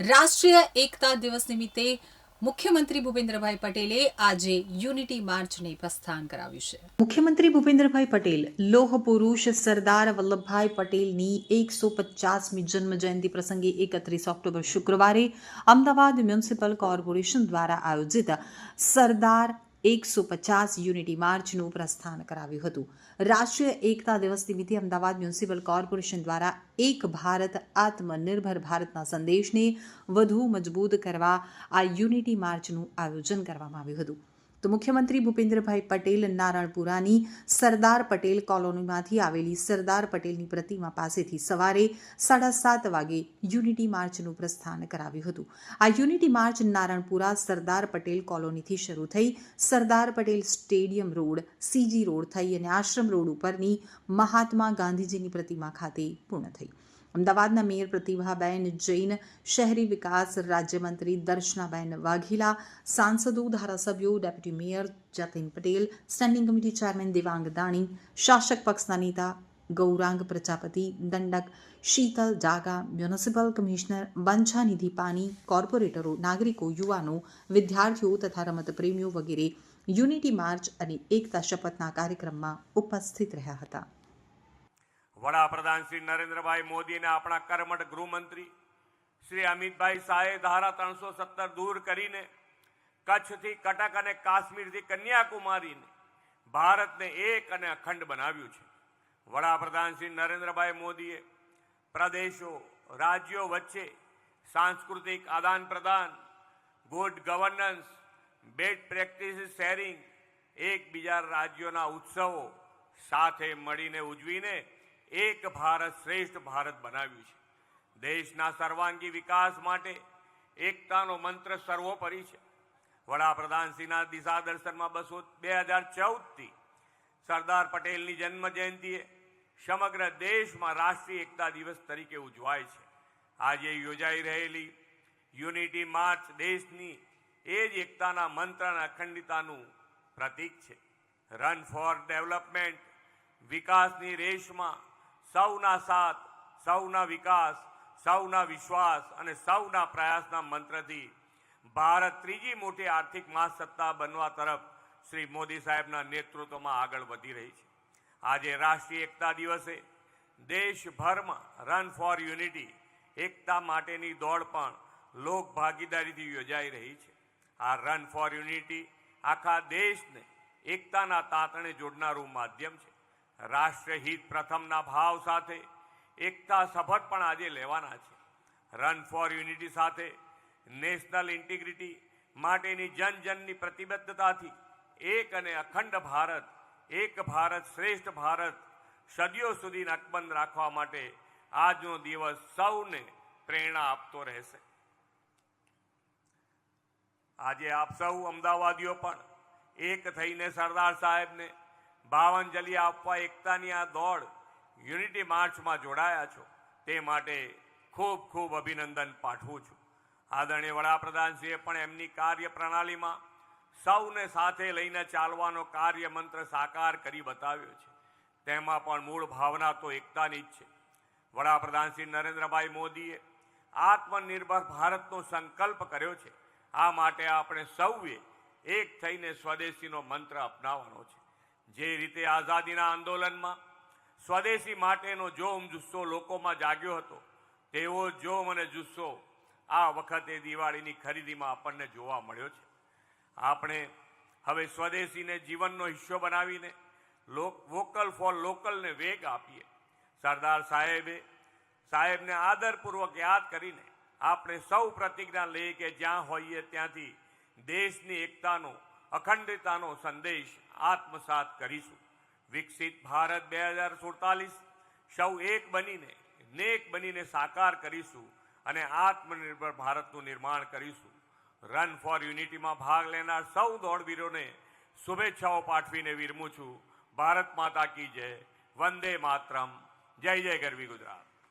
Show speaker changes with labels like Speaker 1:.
Speaker 1: રાષ્ટ્રીય એકતા દિવસ નિમિત્તે મુખ્યમંત્રી ભૂપેન્દ્રભાઈ પટેલે આજે યુનિટી માર્ચને પ્રસ્થાન કરાવ્યું છે.
Speaker 2: મુખ્યમંત્રી ભૂપેન્દ્રભાઈ પટેલ, લોહ પુરુષ સરદાર વલ્લભભાઈ પટેલની એકસો પચાસમી જન્મ જયંતિ પ્રસંગે એકત્રીસ ઓક્ટોબર શુક્રવારે અમદાવાદ મ્યુનિસિપલ કોર્પોરેશન દ્વારા આયોજિત સરદાર એકસો પચાસ યુનિટી માર્ચનું પ્રસ્થાન કરાવ્યું હતું. રાષ્ટ્રીય એકતા દિવસ નિમિત્તે અમદાવાદ મ્યુનિસિપલ કોર્પોરેશન દ્વારા એક ભારત આત્મનિર્ભર ભારતના સંદેશને વધુ મજબૂત કરવા આ યુનિટી માર્ચનું આયોજન કરવામાં આવ્યું હતું. તો મુખ્યમંત્રી ભૂપેન્દ્રભાઈ પટેલ નારણપુરાની સરદાર પટેલ કોલોનીમાંથી આવેલી સરદાર પટેલની પ્રતિમા પાસેથી સવારે સાડા સાત વાગે યુનિટી માર્ચનું પ્રસ્થાન કરાવ્યું હતું. આ યુનિટી માર્ચ નારણપુરા સરદાર પટેલ કોલોનીથી શરૂ થઈ Sardar Patel stadium road, CG road થઈ અને આશ્રમ રોડ ઉપરની મહાત્મા ગાંધીજીની પ્રતિમા ખાતે પૂર્ણ થઈ. અમદાવાદના મેયર પ્રતિભાબેન જૈન, શહેરી વિકાસ રાજ્યમંત્રી દર્શનાબેન વાઘેલા, સાંસદો, ધારાસભ્યો, deputy mayor Jatin Patel, standing committee chairman Devang Dani, શાસક પક્ષના નેતા ગૌરાંગ પ્રજાપતિ, દંડક શીતલ જાગા મ્યુનિસિપલ કમિશનર બંછાનિધિ પાની, કોર્પોરેટરો, નાગરિકો, યુવાનો, વિદ્યાર્થીઓ તથા રમતપ્રેમીઓ વગેરે યુનિટી માર્ચ અને એકતા શપથના કાર્યક્રમમાં ઉપસ્થિત રહ્યા હતા.
Speaker 3: વડાપ્રધાન શ્રી નરેન્દ્રભાઈ મોદી અને આપણા કર્મઠ ગૃહમંત્રી શ્રી અમિતભાઈ શાહે ધારા ત્રણસો સત્તર દૂર કરીને કચ્છથી કટક અને કાશ્મીરથી કન્યાકુમારીને ભારતને એક અને અખંડ બનાવ્યું છે. વડાપ્રધાન શ્રી નરેન્દ્રભાઈ મોદીએ પ્રદેશો, રાજ્યો વચ્ચે સાંસ્કૃતિક આદાન પ્રદાન, good governance best practice sharing એકબીજા રાજ્યોના ઉત્સવો સાથે મળીને ઉજવીને એક ભારત શ્રેષ્ઠ ભારત બનાવ્યું છે. દેશના સર્વાંગી વિકાસ માટે એકતાનો મંત્ર સર્વોપરી છે. વડાપ્રધાનશ્રીના દિશા દર્શનમાં બસો બે હજાર ચૌદથી સરદાર પટેલની જન્મ જયંતિએ સમગ્ર દેશમાં રાષ્ટ્રીય એકતા દિવસ તરીકે ઉજવાય છે. આજે યોજાઈ રહેલી યુનિટી માર્ચ દેશની એ જ એકતાના મંત્ર અને અખંડિતાનું પ્રતીક છે. રન ફોર ડેવલપમેન્ટ વિકાસની રેસમાં સૌના સાથ, સૌના વિકાસ, સૌના વિશ્વાસ અને સૌના પ્રયાસના મંત્રથી ભારત ત્રીજી મોટી આર્થિક મહાસત્તા બનવા તરફ શ્રી મોદી સાહેબના નેતૃત્વમાં આગળ વધી રહી છે. આજે રાષ્ટ્રીય એકતા દિવસે દેશભરમાં રન ફોર યુનિટી એકતા માટેની દોડ પણ લોક ભાગીદારીથી યોજાઈ રહી છે. આ રન ફોર યુનિટી આખા દેશને એકતાના તાતણે જોડનારું માધ્યમ છે. રાષ્ટ્રહિત પ્રથમના ભાવ સાથે, એકતા શપથ પણ આજે લેવાના છે. રન ફોર યુનિટી સાથે નેશનલ ઇન્ટિગ્રિટી માટેની જન જનની પ્રતિબદ્ધતાથી એક અને અખંડ ભારત, એક ભારત શ્રેષ્ઠ ભારત સદીઓ સુધી નકબંધ રાખવા માટે આજનો દિવસ સૌને પ્રેરણા આપતો રહેશે. આજે આપ સૌ અમદાવાદીઓ પણ એક થઈને સરદાર સાહેબને ભાવાંજલિ આપવા એકતાની આ દોડ યુનિટી માર્ચમાં જોડાયા છો. તે માટે ખૂબ ખૂબ અભિનંદન પાઠવું છું. આદરણીય વડાપ્રધાનશ્રીએ પણ એમની કાર્ય પ્રણાલીમાં સૌને સાથે લઈને ચાલવાનો કાર્ય મંત્ર સાકાર કરી બતાવ્યો છે. તેમાં પણ મૂળ ભાવના તો એકતાની જ છે. વડાપ્રધાન શ્રી નરેન્દ્રભાઈ મોદીએ આત્મનિર્ભર ભારતનો સંકલ્પ કર્યો છે. આ માટે આપણે સૌએ એક થઈને સ્વદેશીનો મંત્ર અપનાવવાનો છે. જે રીતે આઝાદીના આંદોલનમાં સ્વદેશી માટેનો જોમ જુસ્સો લોકોમાં જાગ્યો હતો, તેવો જોમ અને જુસ્સો આ વખતે દિવાળીની ખરીદીમાં આપણને જોવા મળ્યો છે. આપણે હવે સ્વદેશીને જીવનનો હિસ્સો બનાવીને વોકલ ફોર લોકલને વેગ આપીએ. સરદાર સાહેબે, સાહેબને આદરપૂર્વક યાદ કરીને આપણે સૌ પ્રતિજ્ઞા લઈએ કે જ્યાં હોઈએ ત્યાંથી દેશની એકતાનો, અખંડિતતાનો સંદેશ આત્મસાત કરીશું. વિકસિત ભારત બે હજાર સુડતાલીસ, સૌ એક બનીને, નેક બનીને સાકાર કરીશું અને આત્મનિર્ભર ભારતનું નિર્માણ કરીશું. રન ફોર યુનિટીમાં ભાગ લેનાર સૌ દોડવીરોને શુભેચ્છાઓ પાઠવીને વિરમું છું. ભારત માતા કી જય. વંદે માતરમ. જય જય ગરવી ગુજરાત.